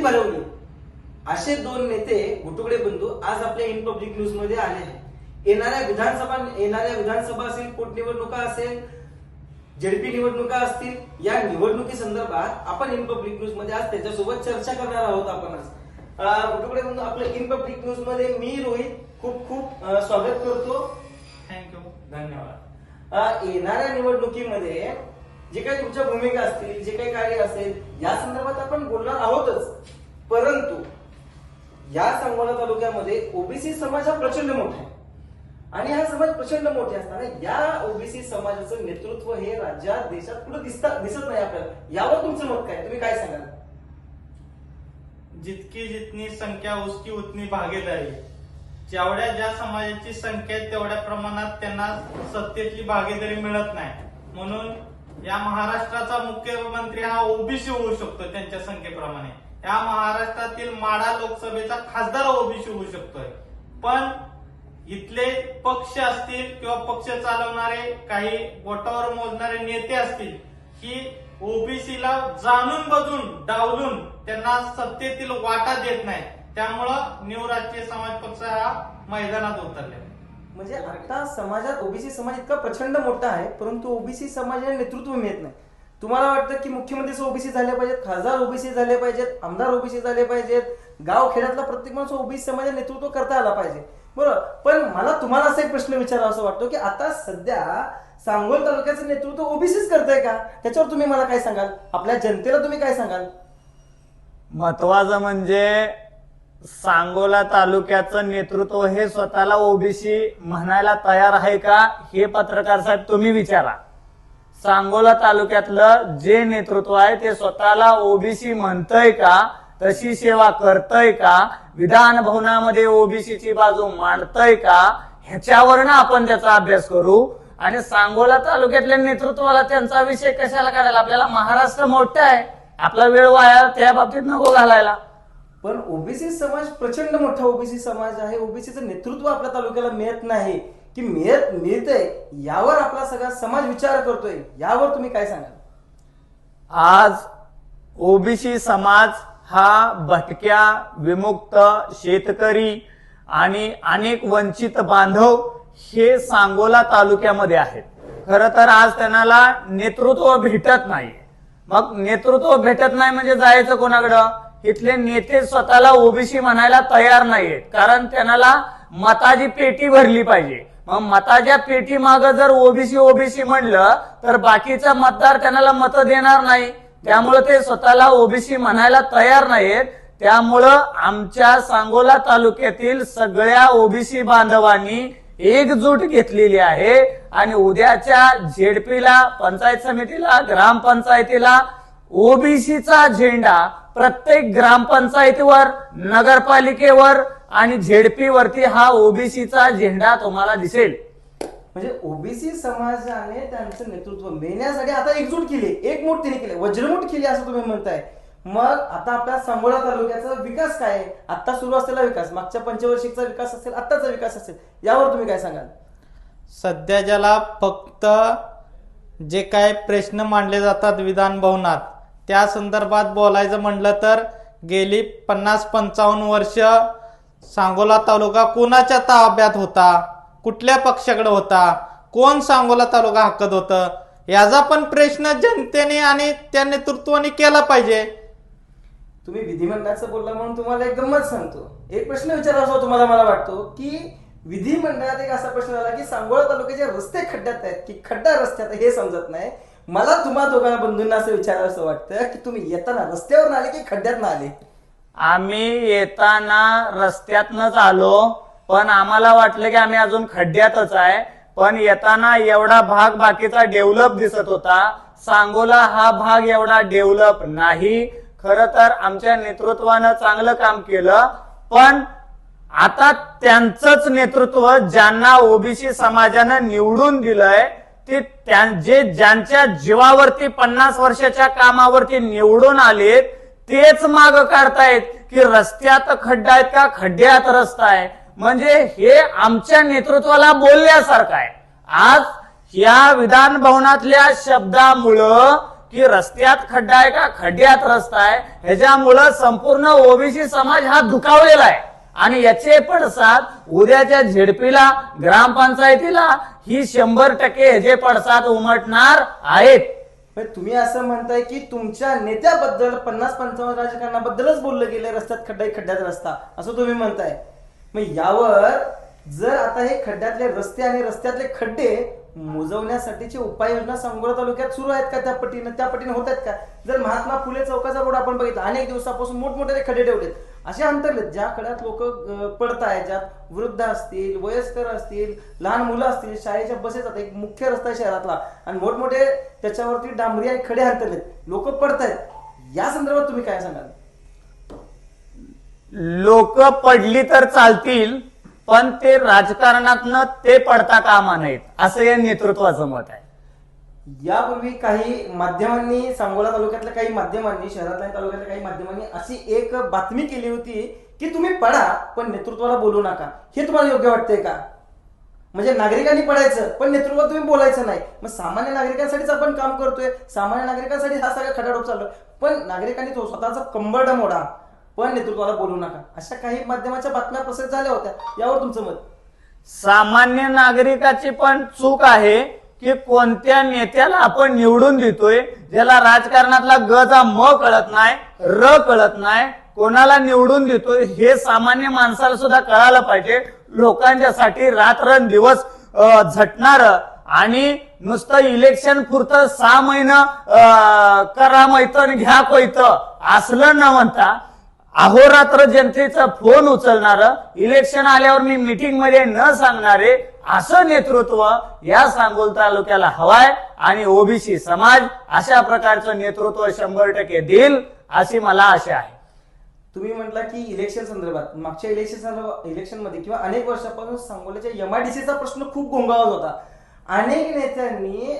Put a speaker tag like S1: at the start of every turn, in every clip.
S1: दडकी भरवली असे दोन नेते गुटुकडे बंधू आज आपल्या इन पब्लिक न्यूजमध्ये आले आहेत. येणाऱ्या विधानसभा येणाऱ्या विधानसभा असेल पोटनिवडणुका असेल झेडपी निवडणुका असतील या निवडणुकी संदर्भात आपण इन पब्लिक न्यूजमध्ये आज त्याच्यासोबत चर्चा करणार आहोत आपण आज अं, गुटुकडे बंधू आपल्या इन पब्लिक न्यूजमध्ये मी रोहित खूप खूप स्वागत करतो.
S2: थँक्यू धन्यवाद.
S1: येणाऱ्या निवडणुकीमध्ये जे काही तुमच्या भूमिका असतील जे काही कार्य असेल या संदर्भात आपण बोलणार आहोतच. परंतु या सांगोला तालुक्यामध्ये ओबीसी समाज हा प्रचंड मोठा आहे. आणि हा समाज प्रचंड मोठे असताना या ओबीसी समाजाचं नेतृत्व हे राज्यात देशात कुठं दिसता दिसत नाही आपल्याला. यावर तुमचं मत काय? तुम्ही काय सांगाल?
S2: जितकी जितनी संख्या उसकी उतनी भागीदारी. जेवढ्या ज्या समाजाची संख्या आहे तेवढ्या प्रमाणात त्यांना सत्तेतली भागीदारी मिळत नाही. म्हणून या महाराष्ट्राचा मुख्यमंत्री हा ओबीसी होऊ शकतो त्यांच्या संख्येप्रमाणे. या महाराष्ट्रातील माडा लोकसभेचा खासदार ओबीसी होऊ शकतोय. पण इथले पक्ष असतील किंवा पक्ष चालवणारे काही बोटावर मोजणारे नेते असतील ही ओबीसीला जाणून बजून डावलून त्यांना सत्तेतील वाटा देत नाही त्यामुळं न्यू राष्ट्रीय समाज पक्ष हा मैदानात उतरले
S1: म्हणजे आता समाजात ओबीसी समाज इतका प्रचंड मोठा आहे परंतु ओबीसी समाजाला नेतृत्व मिळत नाही. तुम्हाला वाटतं की मुख्यमंत्री ओबीसी झाले पाहिजेत खासदार ओबीसी झाले पाहिजेत आमदार ओबीसी झाले पाहिजेत गाव खेड्यातला प्रत्येक माणूस ओबीसी समाजाचे नेतृत्व करता आला पाहिजे. बरोबर? पण मला तुम्हाला असा एक प्रश्न विचारावा असं वाटतो की आता सध्या सांगोल तालुक्याचं नेतृत्व ओबीसीच करताय का? त्याच्यावर तुम्ही मला काय सांगाल? आपल्या जनतेला तुम्ही काय सांगाल?
S3: महत्वाचं म्हणजे सांगोला तालुक्याचं नेतृत्व हे स्वतःला ओबीसी म्हणायला तयार आहे का हे पत्रकार साहेब तुम्ही विचारा. सांगोला तालुक्यातलं जे नेतृत्व आहे ते स्वतःला ओबीसी म्हणतंय का तशी सेवा करतय का विधान भवनामध्ये ओबीसीची बाजू मांडतय का ह्याच्यावरनं आपण त्याचा अभ्यास करू. आणि सांगोला तालुक्यातल्या नेतृत्वाला त्यांचा विषय कशाला काढायला? आपल्याला महाराष्ट्र मोठा आहे. आपला वेळ वाया त्या बाबतीत नको घालायला.
S1: पण ओबीसी समाज प्रचंड मोठा ओबीसी समाज आहे. ओबीसीचं नेतृत्व आपल्या तालुक्याला मिळत नाही. की मिळत मिळतंय यावर आपला सगळा समाज विचार करतोय. यावर तुम्ही काय सांगाल?
S3: आज ओबीसी समाज हा भटक्या विमुक्त शेतकरी आणि अनेक वंचित बांधव हे सांगोला तालुक्यामध्ये आहेत. खर तर आज त्यांना नेतृत्व भेटत नाही. मग नेतृत्व भेटत नाही म्हणजे जायचं कोणाकडं? इथले नेते स्वतःला ओबीसी म्हणायला तयार नाहीयेत. कारण त्यांना मताची पेटी भरली पाहिजे. मग मताच्या पेटी माग जर ओबीसी ओबीसी म्हणलं तर बाकीचा मतदार त्यांना मत देणार नाही. त्यामुळे ते स्वतःला ओबीसी म्हणायला तयार नाहीयेत. त्यामुळं आमच्या सांगोला तालुक्यातील सगळ्या ओबीसी बांधवांनी एकजूट घेतलेली आहे. आणि उद्याच्या झेडपीला पंचायत समितीला ग्रामपंचायतीला ओबीसीचा झेंडा प्रत्येक ग्रामपंचायतीवर नगरपालिकेवर आणि झेडपीवरती हा ओबीसीचा झेंडा तुम्हाला दिसेल.
S1: म्हणजे ओबीसी समाजाने त्यांचं नेतृत्व मिळण्यासाठी आता एकजूट केली एकमूट तिने केली वज्रमूठ केली असं तुम्ही म्हणताय. मग आता आपल्या सांगोला तालुक्याचा विकास काय आहे? आता सुरू असलेला विकास मागच्या पंचवर्षिकचा विकास असेल आताचा विकास असेल यावर तुम्ही काय सांगाल?
S2: सध्या ज्याला फक्त जे काय प्रश्न मांडले जातात विधान भवनात त्या संदर्भात बोलायचं म्हटलं तर गेली पन्नास पंचावन्न वर्ष सांगोला तालुका कोणाच्या ताब्यात होता? कुठल्या पक्षाकडे होता? कोण सांगोला तालुका हक्कत होतं? याचा पण प्रश्न जनतेने आणि त्या नेतृत्वाने केला पाहिजे.
S1: तुम्ही विधिमंडळाचं बोलला म्हणून तुम्हाला एक गंमत सांगतो. एक प्रश्न विचारावा तुम्हाला मला वाटतो की विधिमंडळात एक असा प्रश्न झाला की सांगोला तालुक्याचे रस्ते खड्ड्यात आहेत की खड्डा रस्त्यात हे समजत नाही. मला तुम्हा दोघांना बंधूंना असं विचारावं असं वाटतं की तुम्ही येताना रस्त्यावर आले की खड्ड्यात आले?
S3: आम्ही येताना रस्त्यातनच आलो पण आम्हाला वाटलं की आम्ही अजून खड्ड्यातच आहे. पण येताना एवढा भाग बाकीचा डेव्हलप दिसत होता. सांगोला हा भाग एवढा डेव्हलप नाही. खर तर आमच्या नेतृत्वानं चांगलं काम केलं पण आता त्यांचंच नेतृत्व ज्यांना ओबीसी समाजानं निवडून दिलंय की जे ज्यांच्या जीवावरती पन्नास वर्षाच्या कामावरती निवडून आलेत तेच माग काढतायत की रस्त्यात खड्डा आहेत का? खड्ड्यात रस्ता आहे. म्हणजे हे आमच्या नेतृत्वाला बोलण्यासारखं आहे. आज या विधान भवनातल्या शब्दामुळं की रस्त्यात खड्डा आहे का? खड्ड्यात रस्ता आहे. ह्याच्यामुळं संपूर्ण ओबीसी समाज हा दुखावलेला आहे. आणि याचे पण साथ उद्याच्या झेडपीला ग्रामपंचायतीला ही शंभर टक्के याचे पडसाद उमटणार आहेत.
S1: पण तुम्ही असं म्हणताय की तुमच्या नेत्याबद्दल पन्नास पंचावन्न राजकारणाबद्दलच बोललं गेलं रस्त्यात खड्डा खड्ड्यात रस्ता असं तुम्ही म्हणताय. मग यावर जर आता हे खड्ड्यातले रस्ते आणि रस्त्यातले खड्डे मोजवण्यासाठीची उपाययोजना सांगोला तालुक्यात सुरू आहेत का? त्या पटीनं त्या पटीनं होत आहेत का? जर महात्मा फुले चौकाचा रोड आपण बघितला अनेक दिवसापासून मोठमोठे खड्डे ठेवलेत. असे अंतर्गत ज्या खड्यात लोक पडत आहेत ज्यात वृद्ध असतील वयस्कर असतील लहान मुलं असतील शाळेच्या बसेस आता एक मुख्य रस्ता आहे शहरातला. आणि मोठमोठे त्याच्यावरती डांबरी आणि खडे अंतर्गत लोक पडत आहेत या संदर्भात तुम्ही काय सांगाल?
S3: लोक पडली तर चालतील पण ते राजकारणातनं ते पडता कामा नयेत. असं या नेतृत्वाचं मत आहे.
S1: यापूर्वी काही माध्यमांनी सांगोला तालुक्यातल्या काही माध्यमांनी शहरातल्या तालुक्यातल्या काही माध्यमांनी अशी एक बातमी केली होती की तुम्ही पडा पण नेतृत्वाला बोलू नका. हे तुम्हाला योग्य वाटतंय का? म्हणजे नागरिकांनी पडायचं पण नेतृत्वात तुम्ही बोलायचं नाही. मग सामान्य नागरिकांसाठीच आपण काम करतोय. सामान्य नागरिकांसाठी हा सगळा खटाडोप चाललोय पण नागरिकांनी तो स्वतःचा कंबरडा मोडा पण नेतृत्वाला बोलू नका. अशा काही माध्यमाच्या बातम्या प्रसिद्ध झाल्या होत्या. यावर तुमचं मत?
S3: सामान्य नागरिकाची पण चूक आहे. की कोणत्या नेत्याला आपण निवडून देतोय ज्याला राजकारणातला ग चा म कळत नाही र कळत नाही कोणाला निवडून देतोय हे सामान्य माणसाला सुद्धा कळायला पाहिजे. लोकांच्यासाठी रात्रंदिवस झटणार आणि नुसतं इलेक्शन पुरतं सहा महिनं करा मैतं घ्या पैतं असलं न म्हणता अहोरात्र जनतेचा फोन उचलणार. इलेक्शन आल्यावर मी मीटिंगमध्ये न सांगणारे असं नेतृत्व या सांगोल तालुक्याला हवाय आणि ओबीसी समाज अशा प्रकारचं नेतृत्व शंभर टक्के देईल अशी मला आशा आहे.
S1: तुम्ही म्हटला की इलेक्शन संदर्भात मागच्या इलेक्शन संदर्भात इलेक्शनमध्ये किंवा अनेक वर्षापासून सांगोल्याच्या एमआयडीसीचा प्रश्न खूप गोंगावत होता. अनेक नेत्यांनी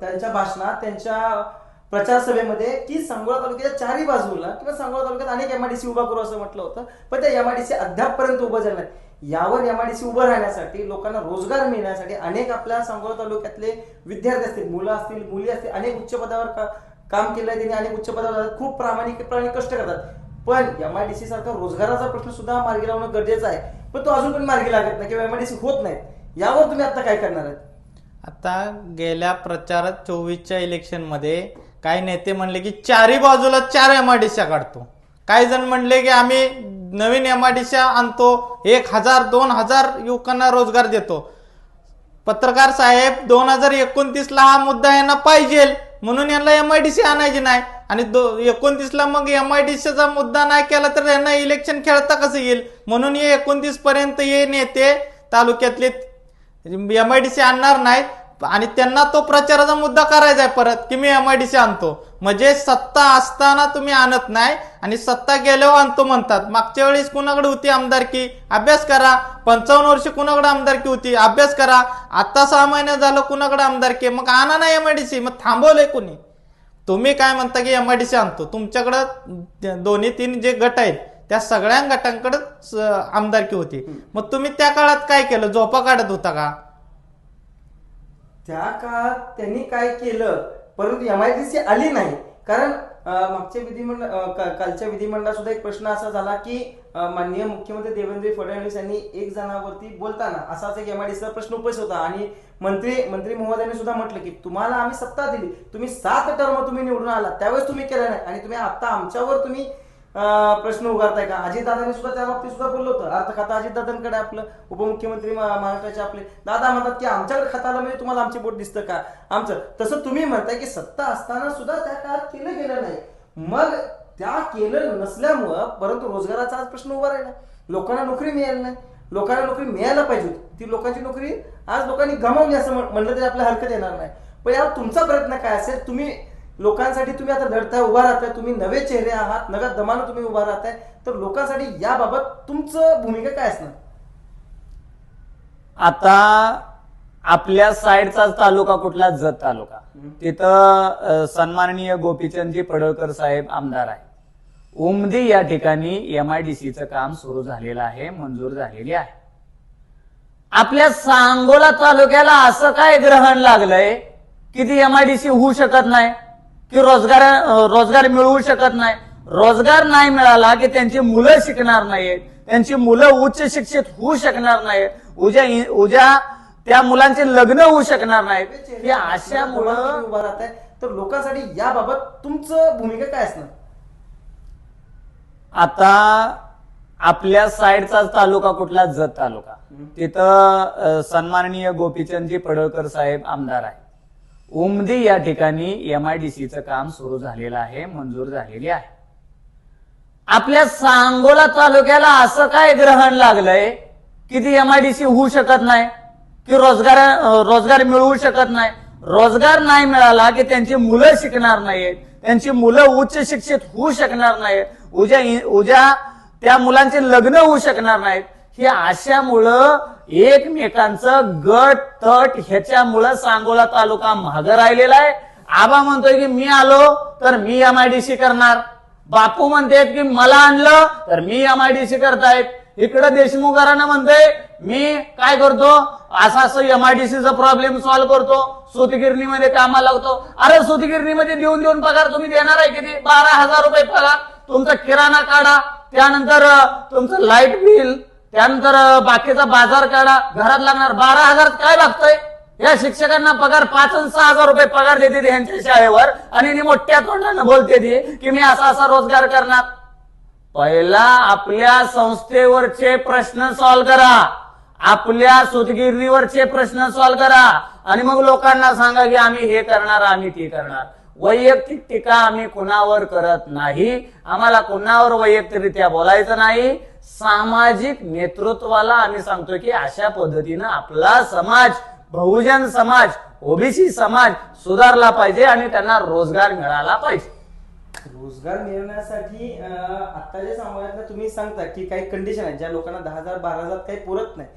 S1: त्यांच्या भाषणात त्यांच्या प्रचार सभेमध्ये की सांगोला तालुक्याच्या चारही बाजूला किंवा सांगोला तालुक्यात अनेक एमआयडीसी उभा करू असं म्हटलं होतं पण त्या एमआयडीसी अद्यापपर्यंत उभं झालं नाही. यावर एमआयडीसी उभं राहण्यासाठी लोकांना रोजगार मिळण्यासाठी अनेक आपल्या सांगोला तालुक्यातले विद्यार्थी असतील मुलं असतील मुली असतील अनेक उच्च पदावर का- काम केलं त्यांनी अनेक उच्च पदावर खूप प्रामाणिकपणे कष्ट करतात. पण एमआयडीसी सारखा रोजगाराचा प्रश्न सुद्धा मार्गी लावणं गरजेचं आहे. पण तो अजून पण मार्गी लागत नाही किंवा एमआयडीसी होत नाहीत. यावर तुम्ही आता काय करणार आहेत?
S2: आता गेल्या प्रचारात चोवीसच्या इलेक्शनमध्ये काही नेते म्हणले की चारही बाजूला चार एमआयडीसी काढतो. काही जण म्हणले की आम्ही नवीन एमआयडीच्या आणतो एक हजार दोन हजार युवकांना रोजगार देतो. पत्रकार साहेब दोन हजार एकोणतीसला हा मुद्दा यांना पाहिजे. म्हणून यांना एमआयडीसी आणायची नाही. आणि दो एकोणतीसला मग एमआयडीसीचा मुद्दा नाही केला तर यांना इलेक्शन खेळता कसं येईल? म्हणून हे एकोणतीस पर्यंत हे नेते तालुक्यातले एमआयडीसी आणणार नाहीत. आणि त्यांना तो प्रचाराचा मुद्दा करायचा आहे परत की मी एमआयडीसी आणतो. म्हणजे सत्ता असताना तुम्ही आणत नाही आणि सत्ता गेल्यावर आणतो म्हणतात. मागच्या वेळेस कुणाकडे होती आमदारकी अभ्यास करा. पंचावन्न वर्ष कुणाकडे आमदारकी होती? अभ्यास करा. आता सहा महिने झालं कुणाकडे आमदारकी मग आणा ना एमआयडीसी मग थांबवलंय कुणी? तुम्ही काय म्हणता की एमआयडीसी आणतो? तुमच्याकडं दोन्ही तीन जे गट आहेत त्या सगळ्या गटांकडे आमदारकी होती. मग तुम्ही त्या काळात काय केलं? झोपा काढत होता का?
S1: त्या काळात त्यांनी काय केलं? परंतु एम आयजन्सी आली नाही. कारण मागच्या विधिमंडळ कालच्या विधिमंडळात सुद्धा एक प्रश्न असा झाला की माननीय मुख्यमंत्री देवेंद्र फडणवीस यांनी एक जणावरती बोलताना असाच एक एमआयडीसीचा प्रश्न उपस्थित होता. आणि मंत्री मंत्री महोदयांनी सुद्धा म्हटलं की तुम्हाला आम्ही सत्ता दिली. तुम्ही सात टर्म तुम्ही निवडून आला त्यावेळेस तुम्ही केलं नाही. आणि तुम्ही आता आमच्यावर तुम्ही प्रश्न उगारताय का? अजितदादांनी सुद्धा त्या बाबतीत सुद्धा बोललं होतं. अर्थ खाता अजितदादांकडे आपलं उपमुख्यमंत्री महाराष्ट्राचे आपले दादा म्हणतात की आमच्याकडे खाताला म्हणजे तुम्हाला आमचे बोट दिसतं का? आमचं. तसं तुम्ही म्हणताय की सत्ता असताना सुद्धा त्या काळात केलं गेलं नाही. मग त्या केलं नसल्यामुळं परंतु रोजगाराचा आज प्रश्न उभा राहिला. लोकांना नोकरी मिळाली नाही. लोकांना नोकरी मिळायला पाहिजे होती. ती लोकांची नोकरी आज लोकांनी गमावली असं म्हण- म्हणलं तरी आपल्या हरकत येणार नाही. पण यावर तुमचा प्रयत्न काय असेल? तुम्ही लोकांसाठी तुम्ही आता लढताय उभा राहताय तुम्ही नवे चेहरे आहात नव्या दमानं तुम्ही उभा राहताय तर लोकांसाठी याबाबत तुमचं भूमिका काय असणार?
S3: आता आपल्या साईडचा तालुका कुठला? जत तालुका. तिथं सन्माननीय गोपीचंदजी पडळकर साहेब आमदार आहे उमदी या ठिकाणी एमआयडीसीचं काम सुरू झालेलं आहे मंजूर झालेली आहे. आपल्या सांगोला तालुक्याला असं काय ग्रहण लागलंय की ती एमआयडीसी होऊ शकत नाही? की रोजगार रोजगार मिळवू शकत नाही. रोजगार नाही मिळाला की त्यांची मुलं शिकणार नाहीत. त्यांची मुलं उच्च शिक्षित होऊ शकणार नाहीत. उद्या उद्या त्या मुलांचे लग्न होऊ शकणार नाहीत. हे
S1: तुम्ही उभा राहताय. तर लोकांसाठी याबाबत तुमचं भूमिका काय असणार?
S3: आता आपल्या साईडचा तालुका कुठला? जत तालुका. तिथं सन्माननीय गोपीचंदजी पडळकर साहेब आमदार आहे उमदी या ठिकाणी एमआयडीसीचं काम सुरू झालेलं आहे मंजूर झालेली आहे. आपल्या सांगोला तालुक्याला असं काय ग्रहण लागलंय की ती एमआयडीसी होऊ शकत नाही की रोजगार रोजगार मिळवू शकत नाही? रोजगार नाही मिळाला की त्यांची मुलं शिकणार नाहीत त्यांची मुलं उच्च शिक्षित होऊ शकणार नाहीत उद्या उद्या त्या मुलांचे लग्न होऊ शकणार नाहीत. हे अशामुळं एकमेकांचं गट तट ह्याच्यामुळं सांगोला तालुका मागं राहिलेला आहे. आबा म्हणतोय की मी आलो तर मी एमआयडीसी करणार. बापू म्हणतायत की मला आणलं तर मी एमआयडीसी करतायत. इकडं देशमुख म्हणते म्हणतोय मी काय करतो? असं असं एमआयडीसीचा प्रॉब्लेम सॉल्व्ह करतो. सुतगिरणीमध्ये कामाला लागतो. अरे सुतगिरणीमध्ये देऊन देऊन पगार तुम्ही देणार आहे किती? बारा हजार रुपये पगार. तुमचा किराणा काढा. त्यानंतर तुमचं लाइट बिल त्यानंतर बाकीचा बाजार काढा. घरात लागणार बारा हजार काय लागतंय या शिक्षकांना पगार पाच सहा हजार रुपये पगार देते यांच्या शाळेवर. आणि मी मोठ्या तोंडानं बोलते ती की मी असा असा रोजगार करणार. पहिला आपल्या संस्थेवरचे प्रश्न सॉल्व्ह करा. आपल्या सुतगिरणीवरचे प्रश्न सॉल्व्ह करा. आणि मग लोकांना सांगा की आम्ही हे करणार आम्ही ते करणार. वैयक्तिक टीका आम्ही कुणावर करत नाही. आम्हाला कुणावर वैयक्तिकरित्या बोलायचं नाही. सामाजिक नेतृत्वाला आम्ही सांगतो की अशा पद्धतीनं आपला समाज बहुजन समाज ओबीसी समाज सुधारला पाहिजे आणि त्यांना रोजगार मिळाला पाहिजे.
S1: रोजगार मिळवण्यासाठी आता जे सांगायला तुम्ही सांगता की काही कंडिशन आहेत ज्या लोकांना दहा हजार बारा हजार काही पुरत नाही.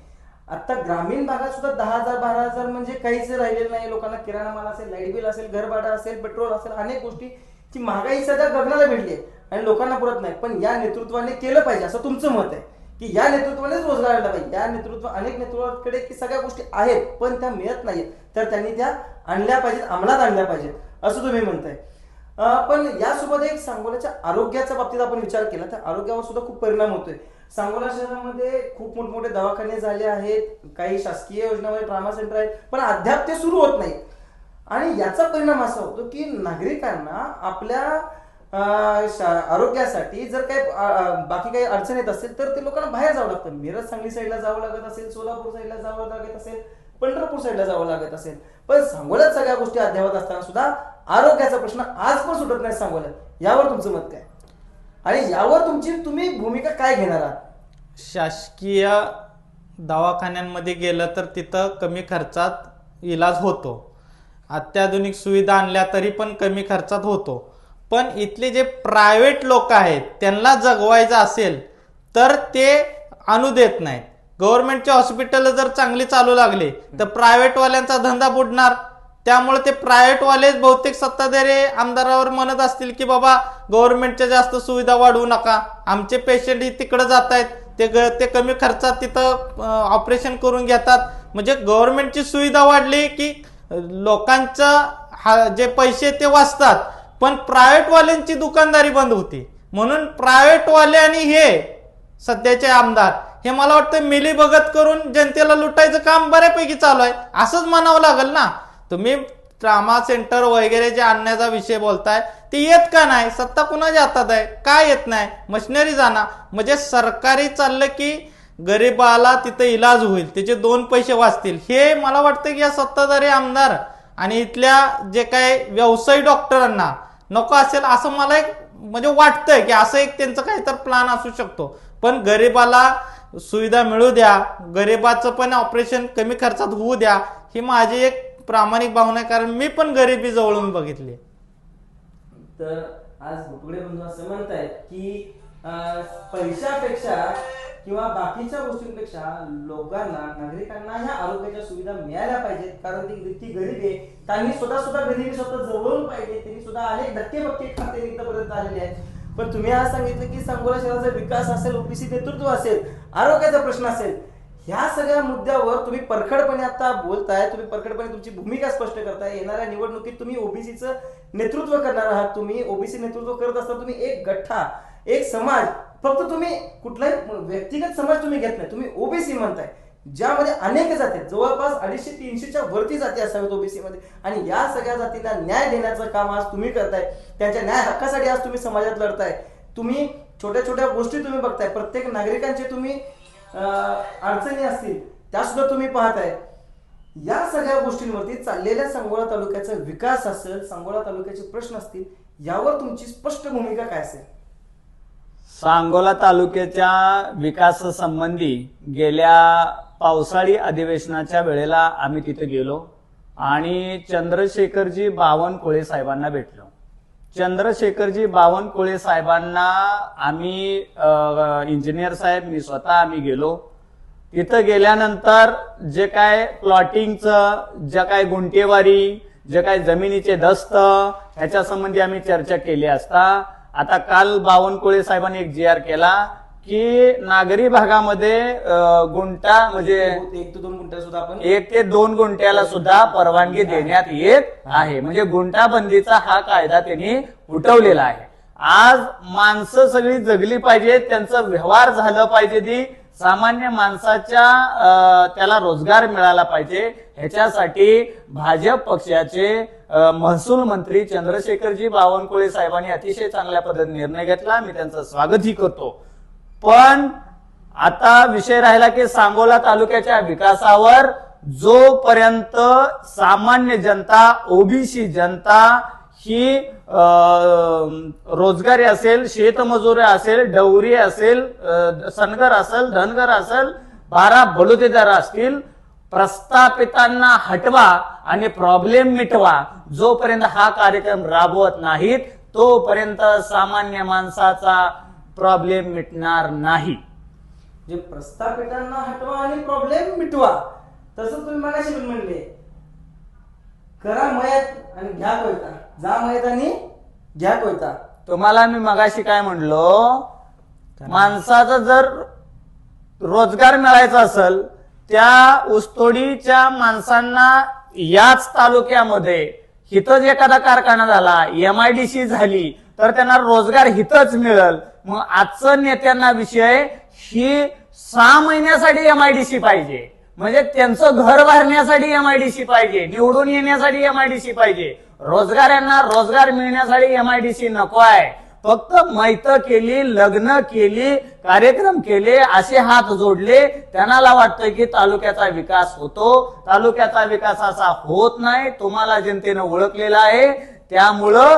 S1: आता ग्रामीण भागात सुद्धा दहा हजार बारा हजार म्हणजे काहीच राहिलेलं नाही. लोकांना किराणा माल असेल लाइट बिल असेल घर भाडं असेल पेट्रोल असेल अनेक गोष्टी. ची महागाई सध्या गगनाला भेटली आहे. आणि लोकांना पुरत नाही. पण या नेतृत्वाने केलं पाहिजे असं तुमचं मत आहे. की या नेतृत्वानेच रोजगार आला पाहिजे. या नेतृत्व अनेक नेतृत्वाकडे की सगळ्या गोष्टी आहेत पण त्या मिळत नाहीत. तर त्यांनी त्या आणल्या पाहिजेत अंमलात आणल्या पाहिजेत असं तुम्ही म्हणताय. पण यासोबत एक सांगोल्याच्या आरोग्याच्या बाबतीत आपण विचार केला तर आरोग्यावर सुद्धा खूप परिणाम होतोय. सांगोला शहरामध्ये खूप मोठमोठे दवाखाने झाले आहेत काही शासकीय योजनामध्ये ट्रामा सेंटर आहेत पण अद्याप ते सुरू होत नाही आणि याचा परिणाम असा होतो की नागरिकांना आपल्या आरोग्यासाठी जर काही बाकी काही अडचण येत असेल तर ते लोकांना बाहेर जावं लागतं. मिरज सांगली साईडला जावं लागत असेल सोलापूर साईडला जावं लागत असेल पंढरपूर साईडला जावं लागत असेल. पण सांगोल्यात सगळ्या गोष्टी अद्यावत असताना सुद्धा आरोग्याचा प्रश्न आज पण सुटत नाही सांगोल्यात. यावर तुमचं मत काय? आणि यावर तुमची तुम्ही भूमिका काय घेणार आहात?
S2: शासकीय दवाखान्यांमध्ये गेलं तर तिथं कमी खर्चात इलाज होतो. अत्याधुनिक सुविधा आणल्या तरी पण कमी खर्चात होतो. पण इथले जे प्रायव्हेट लोक आहेत त्यांना जगवायचं असेल तर ते आणू देत नाहीत. गव्हर्नमेंटचे हॉस्पिटल जर चांगली चालू लागले तर प्रायव्हेटवाल्यांचा धंदा बुडणार. त्यामुळे ते प्रायव्हेटवालेच बहुतेक सत्ताधारी आमदारावर म्हणत असतील की बाबा गव्हर्नमेंटच्या जास्त सुविधा वाढवू नका. आमचे पेशंट तिकडे जात आहेत ते ग ते कमी खर्चात तिथं ऑपरेशन करून घेतात. म्हणजे गव्हर्नमेंटची सुविधा वाढली की लोकांचं हा जे पैसे ते वाचतात. पण प्रायव्हेटवाल्यांची दुकानदारी बंद होती. म्हणून प्रायव्हेटवाले आणि हे सध्याचे आमदार हे मला वाटतं मिली करून जनतेला लुटायचं काम बऱ्यापैकी चालू आहे. असंच म्हणावं लागेल ना? तुम्ही ट्रामा सेंटर वगैरे जे आणण्याचा विषय बोलताय ते येत का नाही? सत्ता कुणाच्या हातात आहे? का येत नाही? मशिनरी जाणार म्हणजे सरकारी चाललं की गरीबाला तिथं इलाज होईल त्याचे दोन पैसे वाचतील. हे मला वाटतं की या सत्ताधारी आमदार आणि इथल्या जे काय व्यावसायिक डॉक्टरांना नको असेल असं मला एक म्हणजे वाटतंय की असं एक त्यांचं काहीतरी प्लान असू शकतो. पण गरीबाला सुविधा मिळू द्या गरीबाचं पण ऑपरेशन कमी खर्चात होऊ द्या ही माझी एक प्रामाणिक भावना आहे कारण मी पण गरिबी जवळून बघितली.
S1: तर आज बंधू असं म्हणतायत की पैशापेक्षा किंवा बाकीच्या गोष्टींपेक्षा लोकांना नागरिकांना ह्या आरोग्याच्या सुविधा मिळाल्या पाहिजेत. कारण ती इतकी गरीब आहे. त्यांनी स्वतः सुद्धा गरिबी स्वतः जवळून पाहिजे त्यांनी सुद्धा अनेक धक्के बक्के खाते इथपर्यंत आलेले आहेत. पण तुम्ही आज सांगितलं की सांगोला शहराचा विकास असेल ओबीसी नेतृत्व असेल आरोग्याचा प्रश्न असेल ह्या सगळ्या मुद्द्यावर तुम्ही परखडपणे आता बोलताय तुम्ही परखडपणे तुमची भूमिका स्पष्ट करताय. येणाऱ्या निवडणुकीत तुम्ही ओबीसीचं नेतृत्व करणार आहात तुम्ही. ओबीसी नेतृत्व करत असताना तुम्ही एक गठ्ठा एक समाज फक्त तुम्ही कुठलाही व्यक्तिगत समाज तुम्ही घेत नाही तुम्ही ओबीसी म्हणताय. ज्यामध्ये अनेक जाती जवळपास अडीचशे तीनशेच्या वरती जाती असाव्यात ओबीसीमध्ये आणि या सगळ्या जातीला न्याय देण्याचं काम आज तुम्ही करताय. त्यांच्या न्याय हक्कासाठी आज तुम्ही समाजात लढताय. तुम्ही छोट्या छोट्या गोष्टी तुम्ही बघताय. प्रत्येक नागरिकांचे तुम्ही अडचणी असतील त्या सुद्धा तुम्ही पाहताय. या सगळ्या गोष्टींवरती चाललेल्या सांगोळा तालुक्याचा विकास असेल सांगोळा तालुक्याचे प्रश्न असतील यावर तुमची स्पष्ट भूमिका काय असेल?
S3: सांगोला तालुक्याच्या विकासासंबंधी गेल्या पावसाळी अधिवेशनाच्या वेळेला आम्ही तिथे गेलो आणि चंद्रशेखरजी बावनकुळे साहेबांना भेटलो. चंद्रशेखरजी बावनकुळे साहेबांना आम्ही इंजिनियर साहेब मी स्वतः आम्ही गेलो. तिथं गेल्यानंतर जे काय प्लॉटिंगचं जे काय गुंटेवारी जे काय जमिनीचे दस्त ह्याच्या संबंधी आम्ही चर्चा केली असता. आता काल बावनकुळे साहेबांनी एक जी आर केला की नागरी भागामध्ये गुंटा म्हणजे
S1: एक ते दोन गुंठे सुद्धा आपण
S3: एक ते दोन गुंठ्याला सुद्धा परवानगी देण्यात येत आहे. म्हणजे गुंठाबंदीचा हा कायदा त्यांनी उठवलेला आहे. आज माणसं सगळी जगली पाहिजे त्यांचं व्यवहार झालं पाहिजे ती. सामान्य माणसाच्या त्याला रोजगार मिळाला पाहिजे. ह्याच्यासाठी भाजप पक्षाचे महसूल मंत्री चंद्रशेखरजी बावनकुळे साहेबांनी अतिशय चांगल्या पद्धतीने निर्णय घेतला. मी त्यांचं स्वागतही करतो. पण आता विषय राहिला की सांगोला तालुक्याच्या विकासावर जोपर्यंत सामान्य जनता ओबीसी जनता ही रोजगारी असेल शेतमजुरी असेल डवरी असेल सनगर असेल धनगर असेल बारा बलुतेदार असतील प्रस्थापितांना हटवा आणि प्रॉब्लेम मिटवा. जोपर्यंत हा कार्यक्रम राबवत नाहीत तोपर्यंत सामान्य माणसाचा प्रॉब्लेम मिटणार नाही.
S1: जे प्रस्थापितांना हटवा आणि प्रॉब्लेम मिटवा तसं तुम्ही मगाशी म्हणले. करा मयत आणि घ्या कोयता. जा मयत आणि घ्या कोयता.
S3: तुम्हाला मी मगाशी काय म्हणलो? माणसाचा जर रोजगार मिळायचा असेल त्या ऊसतोडीच्या माणसांना याच तालुक्यामध्ये हिथंच एखादा कारखाना झाला एमआयडीसी झाली तर त्यांना रोजगार हिथंच मिळेल. मग आजचं नेत्यांना विषय ही सहा महिन्यासाठी एमआयडीसी पाहिजे. म्हणजे त्यांचं घर भरण्यासाठी एमआयडीसी पाहिजे निवडून येण्यासाठी एमआयडीसी पाहिजे. रोजगारांना रोजगार मिळण्यासाठी एमआयडीसी नको आहे. फक्त मैत केली लग्न केली कार्यक्रम केले असे हात जोडले त्यांना वाटतं की तालुक्याचा विकास होतो. तालुक्याचा विकास असा होत नाही तुम्हाला जनतेनं ओळखलेला आहे. त्यामुळं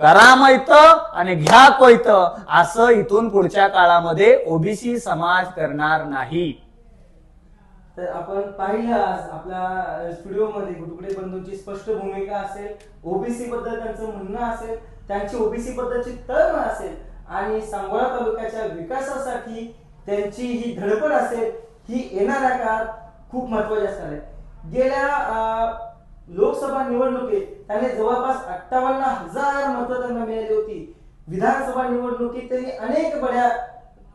S3: करा मैत आणि घ्या कोयत असं इथून पुढच्या काळामध्ये ओबीसी समाज करणार नाही.
S1: तर आपण पाहिलं आज आपल्या स्टुडिओमध्ये गुटगुडे बंधूंची स्पष्ट भूमिका असेल ओबीसी बद्दल त्यांचं म्हणणं असेल त्यांची ओबीसी बद्दलची तळमळ असेल आणि सांगोळा तालुक्याच्या विकासासाठी त्यांची ही धडपड असेल ही येणाऱ्या काळात खूप महत्वाची असणार आहे. गेल्या लोकसभा निवडणुकीत त्यांनी जवळपास अठ्ठावन्न हजार मतं त्यांना मिळाली होती. विधानसभा निवडणुकीत त्यांनी अनेक बड्या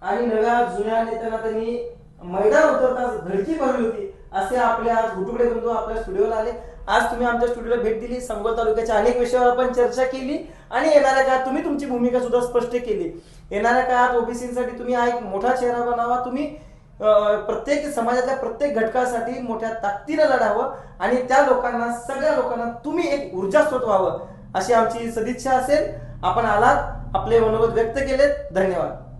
S1: आणि नव्या जुन्या नेत्यांना त्यांनी मैदान उतरताच धडकी भरली होती. असे आपल्या आज गुटुकडे बंधू आपल्या स्टुडिओला आले. आज तुम्ही आमच्या स्टुडिओला भेट दिली. संगोल तालुक्याच्या अनेक विषयावर आपण चर्चा केली आणि येणाऱ्या काळात तुम्ही तुमची भूमिका सुद्धा स्पष्ट केली. येणाऱ्या काळात ओबीसीसाठी तुम्ही हा एक मोठा चेहरा बनावा. तुम्ही प्रत्येक समाजाच्या प्रत्येक घटकासाठी मोठ्या ताकदीनं लढावं आणि त्या लोकांना सगळ्या लोकांना तुम्ही एक ऊर्जा स्रोत व्हावं अशी आमची सदिच्छा असेल. आपण आलात. आपले मनोगत व्यक्त केलेत. धन्यवाद.